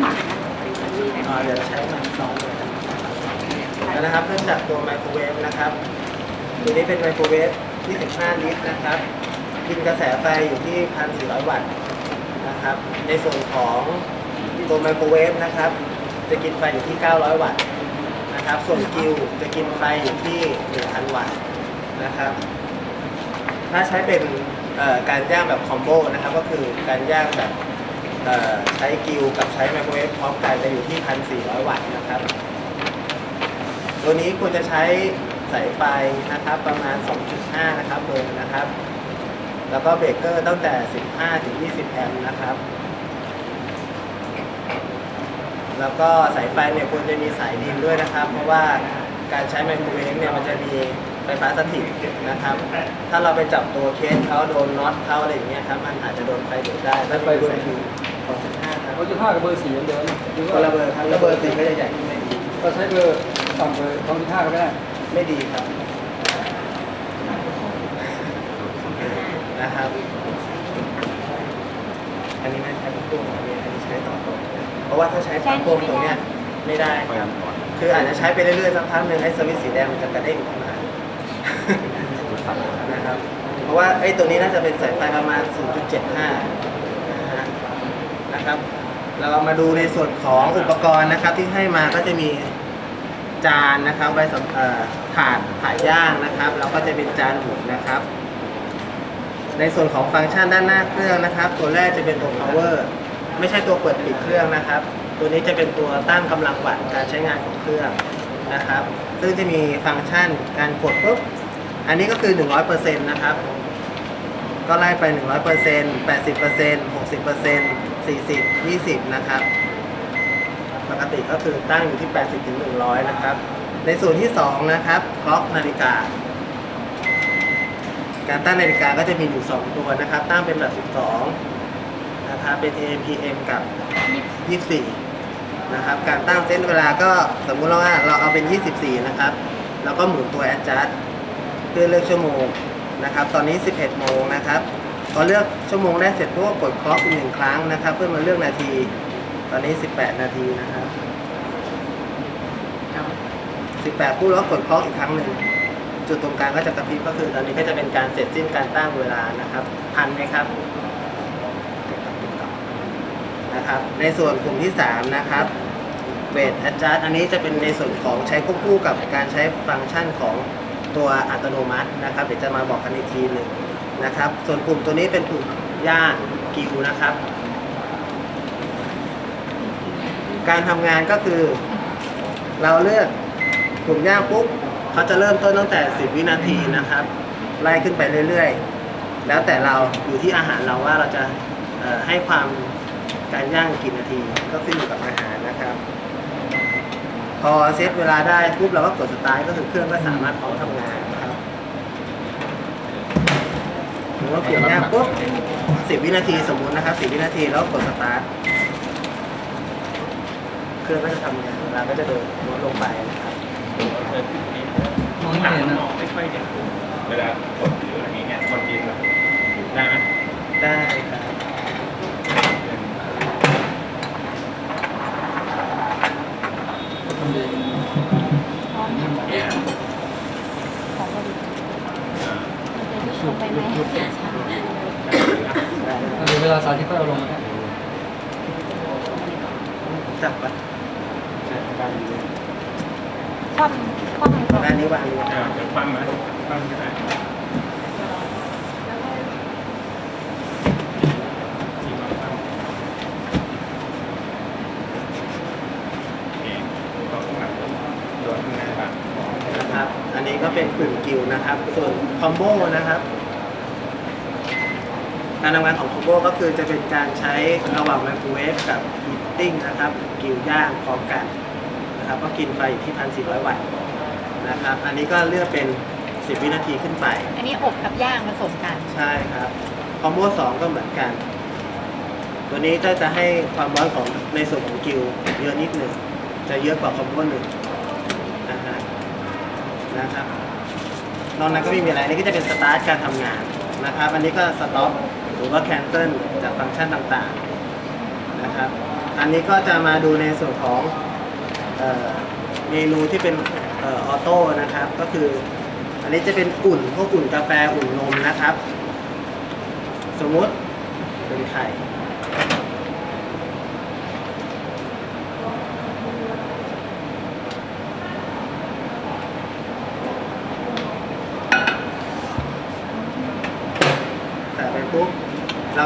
หมักนะเป็นซันนี่นะอ่าเดี๋ยวใช้มันสองเลยนะครับเริ่มจากตัวไมโครเวฟนะครับตัวนี้เป็นไมโครเวฟ25ลิตรนะครับกินกระแสไฟอยู่ที่ 1,400 วัตต์นะครับ ในส่วนของตัวไมโครเวฟนะครับ จะกินไฟอยู่ที่ 900 วัตต์นะครับ ส่วนกิวจะกินไฟอยู่ที่ 1,000 วัตต์นะครับ ถ้าใช้เป็นการย่างแบบคอมโบนะครับ ก็คือการย่างแบบ ใช้กิวกับใช้ไมโครเวฟพร้อมกันจะอยู่ที่ 1,400 วัตต์นะครับ ตัวนี้ควรจะใช้สายไฟนะครับประมาณ 2.5 นะครับเบอร์นะครับ แล้วก็เบรกเกอร์ตั้งแต่ 15 ถึง 20 แอมป์นะครับ แล้วก็สายไฟเนี่ยควรจะมีสายดินด้วยนะครับ เพราะว่าการใช้ไมโครเวฟเนี่ยมันจะมีไฟฟ้าสถิตนะครับ ถ้าเราไปจับตัวเคสเขาโดนน็อตเขาอะไรอย่างเงี้ยครับ มันอาจจะโดนไฟดูดได้ใช้ไฟเบอร์กี่2.5ครับเขาจะห้ากับเบอร์สี่เหมือนเดิมหรือคนละเบอร์ครับแล้วเบอร์สี่ก็จะใหญ่ขึ้นไม่ดีก็ใช้เบอร์ต่ำเบอร์ของที่ห้าก็ได้ไม่ดีครับนะครับ อันนี้ไม่ใช้ปั๊มพ่วงอันนี้อันนี้ใช้ต่อตรงเพราะว่าถ้าใช้ปั๊มพ่วงตรงเนี้ยไม่ได้ครับคืออาจจะใช้ไปเรื่อยๆสักพักหนึ่งไอ้สวิตช์สีแดงมันจะกระเด้งขึ้นมา นะครับ เพราะว่าไอ้ตัวนี้น่าจะเป็นสายไฟประมาณ 0.75นะฮะ นะครับ เรามาดูในส่วนของอุปกรณ์นะครับที่ให้มาก็จะมีจานนะครับไว้สำเอ่อถาดถาดย่างนะครับ แล้วก็จะเป็นจานหมุนนะครับ ในส่วนของฟังก์ชันด้านหน้าเครื่องนะครับ ตัวแรกจะเป็นตัว power ไม่ใช่ตัวเปิดปิดเครื่องนะครับ ตัวนี้จะเป็นตัวตั้งกำลังวัตต์การใช้งานของเครื่องนะครับ ซึ่งจะมีฟังก์ชันการกดปุ๊บอันนี้ก็คือ 100%นะครับ ก็ไล่ไป 100% 80% 60% 40 20 นะครับ ปกติก็คือตั้งอยู่ที่ 80ถึง100 นะครับ ในส่วนที่ 2 นะครับคล็อกนาฬิกา การตั้งนาฬิกาก็จะมีอยู่ 2 ตัวนะครับ ตั้งเป็นแบบ 12 นะครับ เป็น AM PM กับ 24 นะครับ การตั้งเส้นเวลาก็สมมุติว่าเราเอาเป็น 24 นะครับ แล้วก็หมุนตัว adjust เพื่อเลือกชั่วโมงนะครับ ตอนนี้ 11 โมงนะครับ พอเลือกชั่วโมงได้เสร็จปุ๊บก็กดเคาะอีกหนึ่งครั้งนะครับ เพื่อมาเลือกนาที ตอนนี้ 18 นาทีนะครับ18ปุ๊บแล้วกดเคาะอีกครั้งหนึ่งจุดตรงกลางก็จะกระพริบก็คือตอนนี้ก็จะเป็นการเสร็จสิ้นการตั้งเวลานะครับทันไหมครับนะครับ ในส่วนกลุ่มที่ 3 นะครับเวท adjust อันนี้จะเป็นในส่วนของใช้ควบคู่กับการใช้ฟังก์ชันของตัวอัตโนมัตินะครับ เดี๋ยวจะมาบอกกันอีกทีหนึ่ง นะครับ ส่วนกลุ่มตัวนี้เป็นกลุ่มย่างกิวนะครับ การทำงานก็คือ เราเลือกกลุ่มย่างปุ๊บเขาจะเริ่มต้นตั้งแต่ 10 วินาทีนะครับ ไล่ขึ้นไปเรื่อยๆ แล้วแต่เราอยู่ที่อาหารเราว่าเราจะให้ความการย่างกี่นาทีก็ขึ้นอยู่กับอาหารนะครับ พอเซตเวลาได้ปุ๊บเราก็กดสตาร์ทก็คือเครื่องก็สามารถพร้อมทำงาน นะครับหรือว่าเปลี่ยนย่างปุ๊บ10วินาทีสมมุตินะครับ10วินาทีแล้วกดสตาร์ทเครื่องก็จะทำงานเวลาก็จะเดินลดลงไปนะครับมองไม่เห็นนะมองไม่ค่อยเห็นเวลากดหรืออะไรเงี้ยกดยินแบบได้ไหมได้ครับ วลาสาธิตก็เอาลงมาได้จับปะด้านนี้คว่ำคว่ำก่อนด้านนี้วางเออเดี๋ยวคว่ำไหมคว่ำก็ได้ที่คว่ำคว่ำโอเคก็ข้างหลังโดนข้างหน้าบ้างนะครับอันนี้ก็เป็นกลุ่มกิวนะครับ ส่วนคอมโบนะครับ การทำงานของคอมโบก็คือจะเป็นการใช้ระหว่างไมโครเวฟกับฮีตติ้งนะครับกิวย่างพร้อมกันนะครับก็กินไฟอยู่ที่ 1,400 วัตต์นะครับอันนี้ก็เลือกเป็น 10 วินาทีขึ้นไป อันนี้อบกับย่างผสมกัน ใช่ครับคอมโบสองก็เหมือนกัน ตัวนี้ก็จะให้ความร้อนของในส่วนของกิวเยอะนิดหนึ่งจะเยอะกว่าคอมโบหนึ่งนะฮะนะครับนอกนั้นก็ไม่มีอะไรนี่ก็จะเป็นสตาร์ทการทำงานนะครับ อันนี้ก็สต็อป หรือว่าแคนเซิลจากฟังก์ชันต่างๆนะครับ อันนี้ก็จะมาดูในส่วนของเมนูที่เป็นออโต้นะครับ ก็คือ อันนี้จะเป็นอุ่นพวกอุ่นกาแฟอุ่นนมนะครับ สมมติเป็นไข่ ใส่ไปปุ๊บ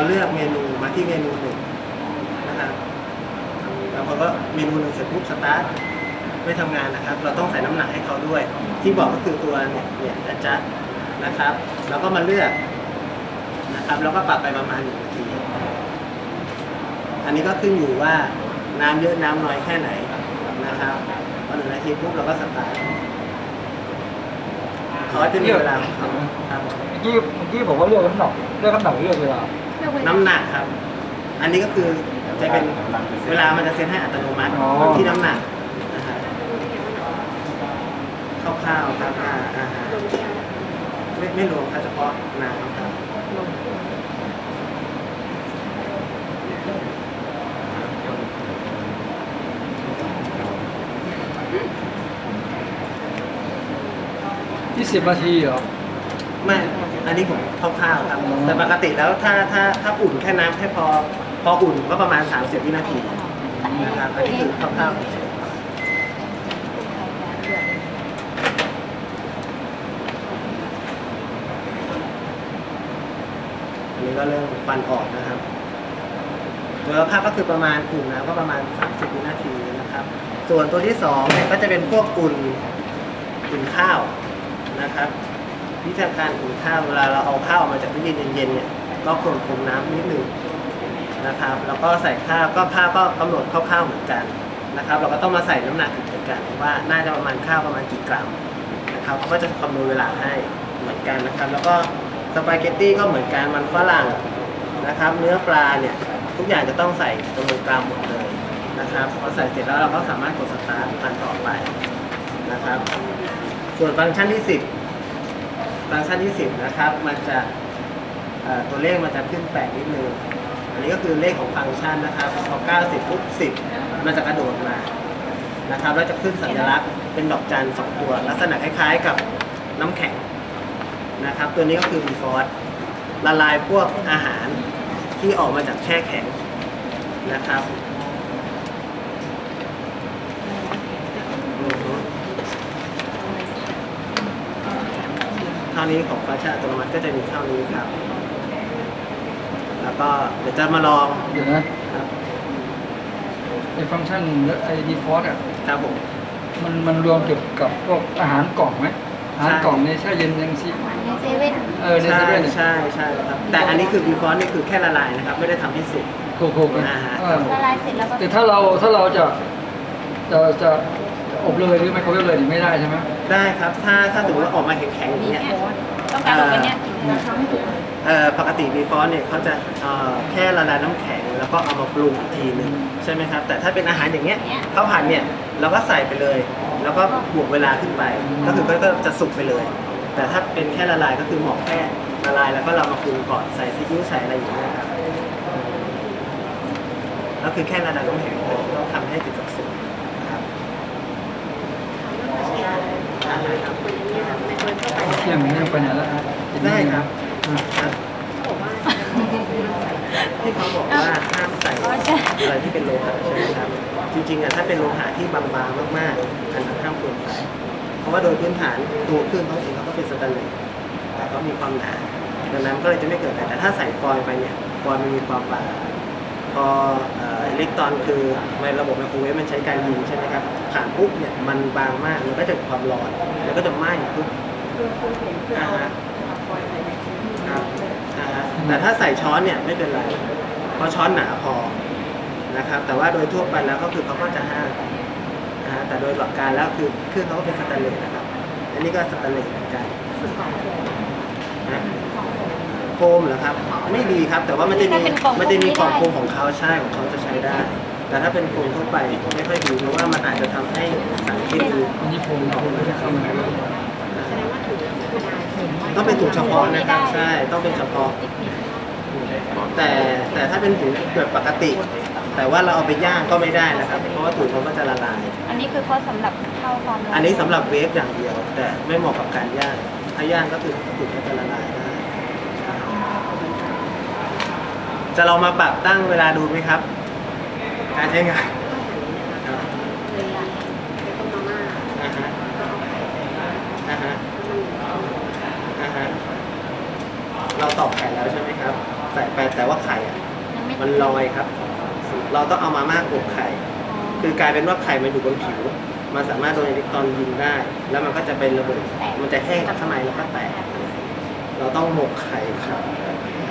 เราเลือกเมนูมาที่เมนูหนึ่งนะครับแล้วพอก็เมนูหนึ่งเสร็จปุ๊บสตาร์ทไม่ทำงานนะครับ เราต้องใส่น้ำหนักให้เขาด้วย ที่บอกก็คือตัวเนี่ยเนี่ยนะจ๊ะนะครับ แล้วก็มาเลือกนะครับ แล้วก็ปรับไปประมาณหนึ่งนาที อันนี้ก็ขึ้นอยู่ว่าน้ำเยอะน้ำน้อยแค่ไหนนะครับพอหนึ่งนาทีปุ๊บเราก็สตาร์ทเขาจะมีเวลาของเขาครับ เมื่อกี้เมื่อกี้ผมว่าเลือกน้ำหนักเลือกน้ำหนักหรือเลือกเวลาเลือกเวลา น้ำหนักครับ อันนี้ก็คือจะเป็นเวลามันจะเซ็นให้อัตโนมัติอ๋อ ที่น้ำหนักนะฮะคร่าวๆครับอ่าอ่าฮะไม่ไม่รวมครับเฉพาะน้ำครับ ยี่สิบนาทีเหรอไม่ อันนี้ผมคร่าวๆครับ แต่ปกติแล้วถ้าถ้าถ้าอุ่นแค่น้ำแค่พอพออุ่นก็ประมาณ 30 วินาทีนะครับอันนี้คือคร่าวๆันนี้ก็เริ่มฟันออกนะครับตัวภาพก็คือประมาณอุ่นน้ำก็ประมาณ 30วินาทีนะครับ ส่วนตัวที่สองเนี่ยก็จะเป็นพวกอุ่นอุ่นข้าวนะครับ วิธีการอุ่นข้าวเวลาเราเอาข้าวออกมาจากตู้เย็นเย็นๆเนี่ยก็คนคมน้ำนิดหนึ่งนะครับ แล้วก็ใส่ข้าวก็ข้าวก็กำหนดคร่าวๆเหมือนกันนะครับ เราก็ต้องมาใส่น้ำหนักอีกเหมือนกันว่าน่าจะประมาณข้าวประมาณกี่กรัมนะครับเขาก็จะคำนวณเวลาให้เหมือนกันนะครับ แล้วก็สปาเกตตี้ก็เหมือนกันมันฝรั่งนะครับ เนื้อปลาเนี่ยทุกอย่างจะต้องใส่จำนวนกรัมหมดเลยนะครับพอใส่เสร็จแล้วเราก็สามารถกดสตาร์ทอันต่อไปนะครับ ส่วนฟังก์ชันที่ 10 ฟังก์ชันที่10นะครับ มันจะตัวเลขมันจะขึ้นแปดนิดนึง อันนี้ก็คือเลขของฟังก์ชันนะครับ พอ 90 ปุ๊บ 10 มันจะกระโดดมา นะครับ แล้วจะขึ้นสัญลักษณ์เป็นดอกจันสองตัว ลักษณะคล้ายๆกับน้ำแข็ง นะครับ ตัวนี้ก็คือ b ีฟอสละลายพวกอาหารที่ออกมาจากแช่แข็งนะครับอือฮึเท่านี้ของฟังก์ชันอัตโนมัติก็จะมีเท่านี้ครับ แล้วก็เดี๋ยวจะมาลองเดี๋ยวนะครับไอ้ฟังก์ชันไอ้ดีฟอสอะครับผม มันมันรวมเกี่ยวกับพวกอาหารกล่องไหมอาหารกล่องในแช่เย็นยังซีในเซเว่นเออในใช่เซเว่นเนี่ยใช่ใช่ครับ แต่อันนี้คือ before นี่คือแค่ละลายนะครับ ไม่ได้ทำให้สุกถูกถูกๆเลยอ่าฮะ เออละลายเสร็จแล้วก็แต่ถ้าเราถ้าเราจะจะจะ อบเลยหรือไมโครเวฟเลยนี่ไม่ได้ใช่ไหมได้ครับ ถ้าถ้าสมมติว่าออกมาแข็งๆอย่างเงี้ยต้องการลงไปเนี่ยเอ่อปกติ before เนี่ยเขาจะเอ่อแค่ละลายน้ำแข็งแล้วก็เอามาปรุงอีกทีหนึ่งใช่ไหมครับ แต่ถ้าเป็นอาหารอย่างเงี้ยข้าวผัดเนี่ยเราก็ใส่ไปเลย แล้วก็บวกเวลาขึ้นไป ก็คือก็จะสุกไปเลย แต่ถ้าเป็นแค่ละลายก็คือหมอกแค่ละลายแล้วก็เรามาปรุงก่อนใส่ซีอิ๊วใส่อะไรอย่างเงี้ยครับก็คือแค่ละลายน้ำแข็งเลยต้องทำให้ถึงกับสุกนะครับ อ่าได้ครับเที่ยงนี่ไปไหนแล้วได้ครับอะครับที่เขาบอกว่าห้ามใส่อะไรที่เป็นโลหะใช่ไหมครับ จริงๆอะถ้าเป็นโลหะที่บางๆมากๆอันนั้นห้ามควรใส่เพราะว่าโดยพื้นฐานตัวเครื่องเขาเองเขาก็เป็นสแตนเลสแต่เขามีความหนาดังนั้นก็เลยจะไม่เกิดแต่ถ้าใส่ฟอยล์ไปเนี่ยฟอยล์มันมีความบาง พอเอ่ออิเล็กตรอนคือในระบบไมโครเวฟมันใช้การยิงใช่ไหมครับผ่านปุ๊บเนี่ยมันบางมากมันก็จะเกิดความร้อน แล้วก็จะไหม้ปุ๊บอ่าฮะครับอ่าฮะแต่ถ้าใส่ช้อนเนี่ยไม่เป็นไรเพราะช้อนหนาพอนะครับแต่ว่าโดยทั่วไปแล้วก็คือเขาก็จะห้ามนะฮะแต่โดยหลักการแล้วคือเครื่องเขาก็เป็นสแตนเลสนะครับ อันนี้ก็สแตนเลสเหมือนกันนะโฟมเหรอครับ ไม่ดีครับ แต่ว่ามันจะมีมันจะมีกล่องโฟมของเขาใช่ของเขาจะใช้ได้ แต่ถ้าเป็นโฟมทั่วไปไม่ค่อยดีเพราะว่ามันอาจจะทำให้สารเคมีอันนี้ผมเราไม่ได้เข้ามาเลยต้องเป็นถุงเฉพาะนะครับใช่ต้องเป็นเฉพาะ แต่แต่แต่ถ้าเป็นหมูแบบปกติ แต่ว่าเราเอาไปย่างก็ไม่ได้นะครับ เพราะว่าตุ๋นมันก็จะละลาย อันนี้คือเพราะสำหรับเข้าความร้อนอันนี้สำหรับเวฟอย่างเดียว แต่ไม่เหมาะกับการย่างถ้าย่างก็คือตุ๋นก็จะละลายได้ จะลองมาปรับตั้งเวลาดูไหมครับ การใช้งานอ่าเลยอะไปต้มมาม่าอ่าฮะก็เอาไข่ใส่อ่าฮะน้ำมันอ่าฮะเราตอกไข่แล้วใช่ไหมครับใส่ไปแต่ว่าไข่อะยังไม่มันลอยครับ เราต้องเอามาม่ากบไข่ คือกลายเป็นว่าไข่มันอยู่บนผิว มันสามารถโดนอิเล็กตรอนยิงได้ แล้วมันก็จะเป็นระเบิดมันจะแห้งจากข้างในแล้วก็แตก เราต้องหมกไข่ครับ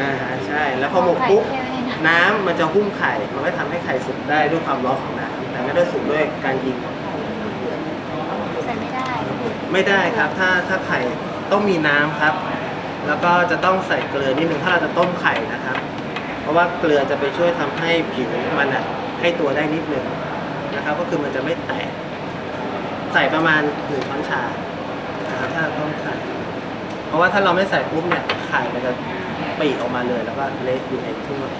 อ่าฮะใช่ แล้วพอหมกปุ๊บไข่แค่นี้นะน้ำมันจะหุ้มไข่ มันก็ทำให้ไข่สุกได้ด้วยความร้อนของน้ำแต่ไม่ได้สุกด้วยการยิง ใส่ไม่ได้ ไม่ได้ครับ ถ้าถ้าไข่ต้องมีน้ำครับ แล้วก็จะต้องใส่เกลือนิดนึงถ้าเราจะต้มไข่นะครับ เพราะว่าเกลือจะไปช่วยทำให้ผิวมันอะให้ตัวได้นิดนึงนะครับ ก็คือมันจะไม่แตก ใส่ประมาณหนึ่งช้อนชานะครับถ้าเราต้มไข่ เพราะว่าถ้าเราไม่ใส่ปุ๊บเนี่ยไข่มันจะปีกออกมาเลย แล้วก็เละอยู่ในถ้วย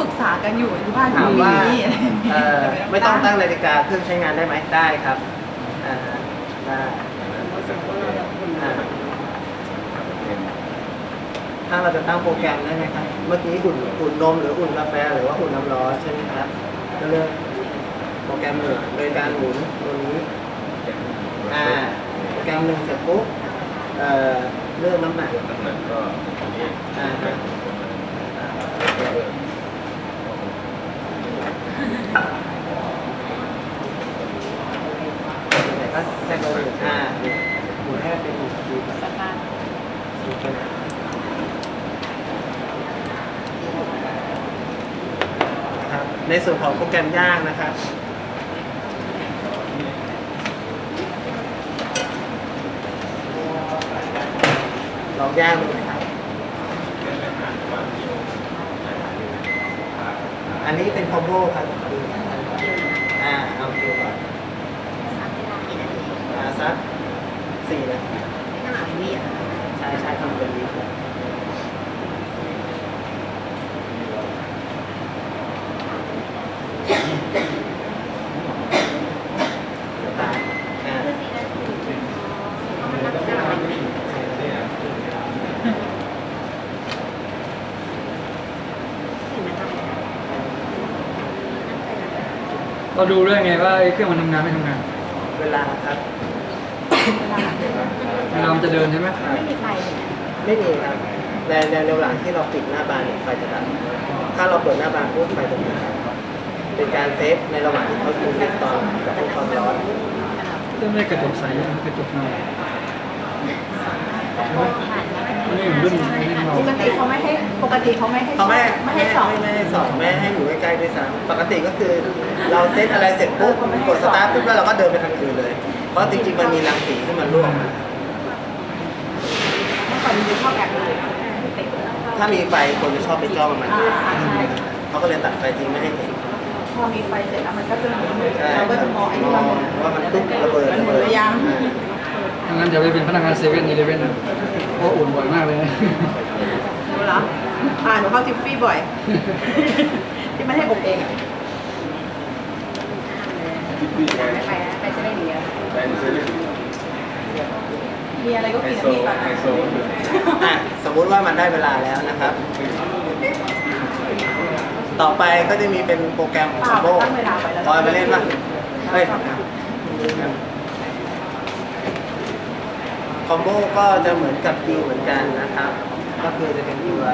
ปรึกษากันอยู่ที่บ้านถามว่ามีเอ่อไม่ต้องตั้งนาฬิกาเครื่องใช้งานได้ไหมได้ครับอ่าฮะได้อ่าถ้าเราจะตั้งโปรแกรมได้ไหมครับ เมื่อกี้อุ่นอุ่นนมหรืออุ่นกาแฟหรือว่าอุ่นน้ำร้อนใช่ไหมครับก็เลือกโปรแกรมหนึ่งโดยการหมุนตัวนี้ อ่ารแกรมหนึ่งเสร็จปุ๊บเอ่อเลือกน้ำหนัก น้ำหนักก็อันนี้อ่าฮะก็แทรกเลยอ่าหมุนให้เป็นหมุนคิวสตาร์ทครับในส่วนของโปรแกรมย่างนะครับ องย่างดูนะครับ อันนี้เป็นคอมโบครับอ่า เอาคิวก่อน สามเวลากี่นาที อ่าสักสี่นาที ไม่ขนาดนี้อะ ใช่ใช่ทำเป็นวิกสตาร์ทอ่า คือสี่นาทีเพราะมันนับได้เห็นไหมคะ เราดูด้วยไงว่าไอ้เครื่องมันทำงานไม่ทำงานเวลาครับ เวลามันจะเดินใช่ไหมไม่มีไฟเลยนะไม่มีครับในในในหลังที่เราปิดหน้าบานเนี่ยไฟจะดับถ้าเราเปิดหน้าบานปุ๊บไฟจะติดครับเป็นการเซฟในระหว่างที่เขาดูเล็กตอนกับความร้อนเรื่องไม่ได้กระจกใสนะกระจกเงาอั นนี้รุ่นรุ่นเงาปกติเขาไม่ให้ปกติเขาไม่ให้เขาไม่ไม่ให้สองไม่ให้สองไม่ให้อยู่ใกล้ๆด้วยซ้ำปกติก็คือ เราเซตอะไรเสร็จปุ๊บกดสตาร์ทปุ๊บแล้วเราก็เดินไปทางอื่นเลย เพราะจริงๆมันมีรังสีที่มันรั่วออกมาเมื่อก่อนมันจะชอบแอบดูติดถ้ามีไฟคนจะชอบไปจ้องมันอ่าใช่เขาก็เลยตัดไฟทิ้งไม่ให้เห็นพอมีไฟเสร็จแล้วมันก็จะหมุนใช่เราก็จะมองไอ้มที่อเรางหมุนว่ามันตุ๊บระเบิดมันหมุนหรือยังถ้างั้นจะไปเป็นพนักงานเซเว่นอีเลเว่นนะ เพราะอุ่นบ่อยมากเลยนะ รู้เหรออ่าหนูเข้าจิฟฟี่บ่อย ที่ไม่ให้อบเองอะไม่ไปนะไปจะได้ดีอะเป็นเซเลบมีอะไรก็ไฮกินโซที่ก่อนไฮโซอะสมมุติว่ามันได้เวลาแล้วนะครับ ต่อไปก็จะมีเป็นโปรแกรมคอมโบตั้งเวลาไว้แล้วพอยไปเล่นป่ะเฮ้ย คอมโบก็จะเหมือนกับคิวเหมือนกันนะครับ ก็คือจะเป็นตัว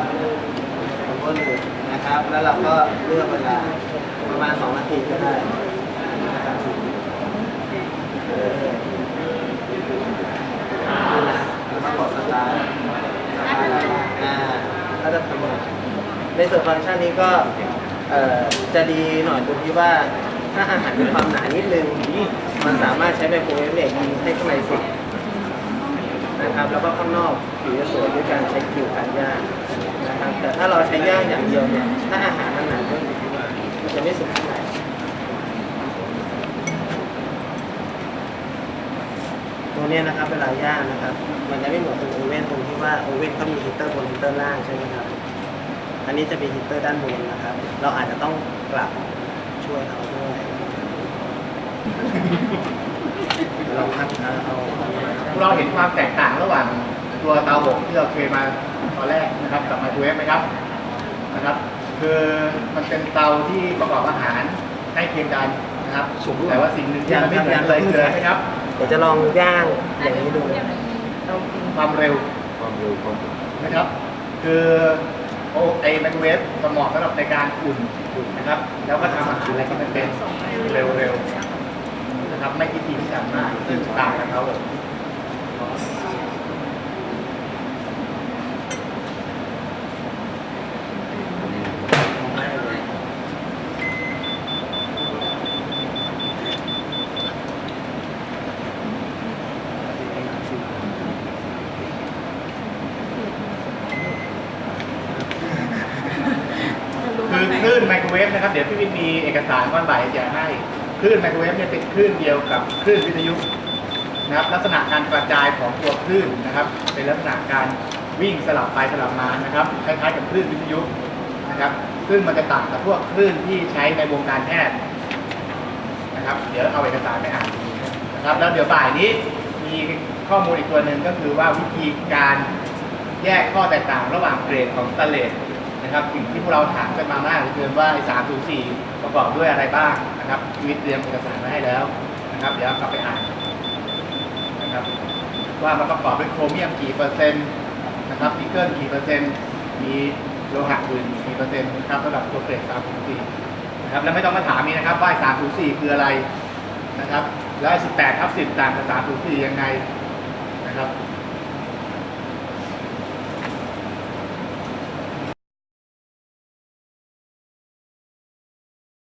คอมโบหนึ่งนะครับ แล้วเราก็เลือกเวลาประมาณ2นาทีก็ได้นะครับแล้วก็กดสตาร์ทสตาร์ทอ่าก็จะทำงานในส่วนฟังก์ชันนี้ก็เอ่อจะดีหน่อยตรงที่ว่าถ้าอาหารมีความหนานิดนึง มันสามารถใช้ไมโครเวฟเนี่ยยิงให้ข้างในสุก นะครับแล้วก็ข้างนอกผิวจะสวยด้วยการใช้คิวการย่างนะครับแต่ถ้าเราใช้ย่างอย่างเดียวเนี่ยถ้าอาหารมันหนาก็มันจะไม่สุกเท่าไหร่ตัวนี้นะครับเวลาย่างนะครับ มันจะไม่เหมือนตรงโอเว่นตรงที่ว่าโอเว่นเขามีฮีเตอร์บนฮีเตอร์ล่างใช่ไหมครับอันนี้จะมีฮีเตอร์ด้านบนนะครับ เราอาจจะต้องกลับช่วยเขาด้วยลองพักเอาเอา เราเห็นความแตกต่างระหว่างตัวเตาอบที่เราเคยมาตอนแรกนะครับกับไมโครเวฟไหมครับนะครับ คือมันเป็นเตาที่ประกอบอาหารใกล้เคียงกันนะครับแต่ว่าสิ่งหนึ่งที่มันไม่เหมือนเลยคืออะไรไหมครับเดี๋ยวจะลองย่างอย่างนี้ดูความเร็วความเร็วความนะครับ คือโอไอไมโครเวฟจะเหมาะสำหรับในการอุ่นอุ่นนะครับ แล้วก็ทำอาหารอะไรที่มันเป็นเร็วๆนะครับ ไม่คิดทีที่จะมากซึ่งต่างกับเขาเลย คือคลื่นไมโครเวฟนะครับ เดี๋ยวพี่วินมีเอกสารก้อนใบจะให้คลื่นไมโครเวฟเนี่ยเป็นคลื่นเดียวกับคลื่นวิทยุ นะครับลักษณะการกระจายของตัวคลื่นนะครับ เป็นลักษณะการวิ่งสลับไปสลับมานะครับคล้ายๆกับคลื่นวิทยุนะครับ ซึ่งมันจะต่างกับพวกคลื่นที่ใช้ในวงการแพทย์นะครับ เดี๋ยวเอาเอกสารไปอ่านนะครับ แล้วเดี๋ยวบ่ายนี้มีข้อมูลอีกตัวหนึ่งก็คือว่าวิธีการแยกข้อแตกต่างระหว่างเกรดของสแตเลสนะครับสิ่งที่พวกเราถามกันมามากเหลือเกินว่าไอ้สามถึงสี่ประกอบด้วยอะไรบ้างนะครับชีวิตเตรียมเอกสารมาให้แล้วนะครับ เดี๋ยวกลับไปอ่าน นะครับว่ามันประกอบด้วยโครเมียมกี่เปอร์เซ็นต์นะครับนิกเกิลกี่เปอร์เซ็นต์มีโลหะอื่นกี่เปอร์เซ็นต์นะครับสำหรับตัวเกรดสามถึงสี่นะครับแล้วไม่ต้องมาถามมีนะครับว่าสามถึงสี่คืออะไรนะครับแล้วสิบแปดทับสิบต่างกับสามถึงสี่ยังไงนะครับ